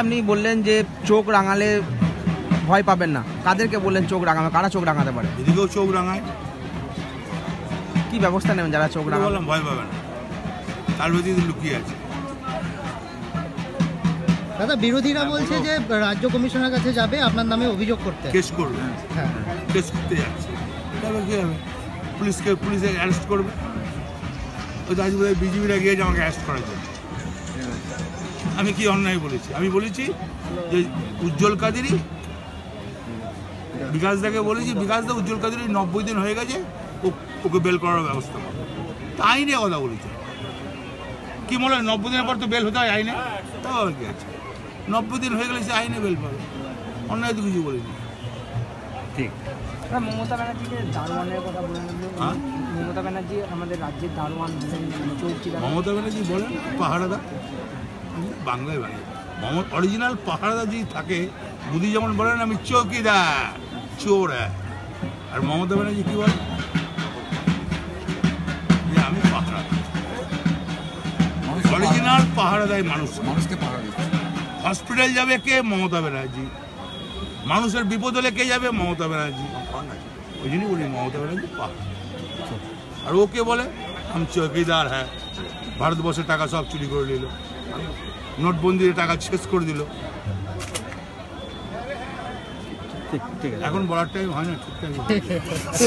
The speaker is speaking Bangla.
আপনি বললেন যে চোখ রাঙালে ভয় পাবেন না। কাদেরকে বললেন চোখ রাঙাবে? কারা চোখ রাঙাতে পারে? এদিকেও চোখ রাঙায়। কি ব্যবস্থা নেবেন যারা চোখ রাঙাবে? বললাম ভয় পাবে না। তার ভেতরে লুকিয়ে আছে। দাদা বিরোধীরা হ্যাঁ, বলছে যে রাজ্য কমিশনের কাছে যাবে আপনার নামে অভিযোগ করতে। কেস করবে হ্যাঁ। কেস করতে যাচ্ছে। তাহলে কি হবে? পুলিশকে পুলিশে অ্যারেস্ট করবে। ওই তো আজ বিজেপিরা গিয়েছে আমাকে অ্যারেস্ট করার জন্য। আমি কি অন্যায় বলেছি? আমি বলেছি যে উজ্জ্বল কাদেরই বিকাশ দাকে বলেছি বিকাশ দা উজ্জ্বল কাদেরই নব্বই দিন হয়ে গেছে ও- ওকে বেল করার ব্যবস্থা করো। তাই নিয়ে কথা বলেছে। কি মনে হয় নব্বই দিনের পর তো বেল হতে হয় আইনে? তাও আর কি আছে। নব্বই দিন হয়ে গেলে সে আইনে বেল পাবে। অন্যায় তো কিছু বলিনি। মমতা ব্যানার্জিকে দারোয়ানের কথা বলে হ্যাঁ? মমতা ব্যানার্জি আমাদের রাজ্যের দারোয়ান মমতা ব্যানার্জি বলেন পাহাড়াদা বাংলায় বানিয়ে মমতা অরিজিনাল পাহাড়াদা যদি থাকে মোদি যেমন বলেন আমি চৌকিদার চোর হ্যাঁ। আর মমতা ব্যানার্জি কি বলেন? যে আমি পাহাড়া অরিজিনাল পাহাড়াদায় মানুষ। মানুষকে দিচ্ছে। হসপিটাল যাবে কে? মমতা ব্যানার্জি। মানুষের বিপদ হলে কে যাবে? মমতা ব্যানার্জি। ওই জন্যই বলি মমতা ব্যানার্জি পাহাড় আর ও কে বলে? আমি চৌকিদার হ্যাঁ। ভারতবর্ষের টাকা সব চুরি করে নিল। নোটবন্দির টাকা শেষ করে দিল। এখন বলার টাইম হয় না ঠিকঠাক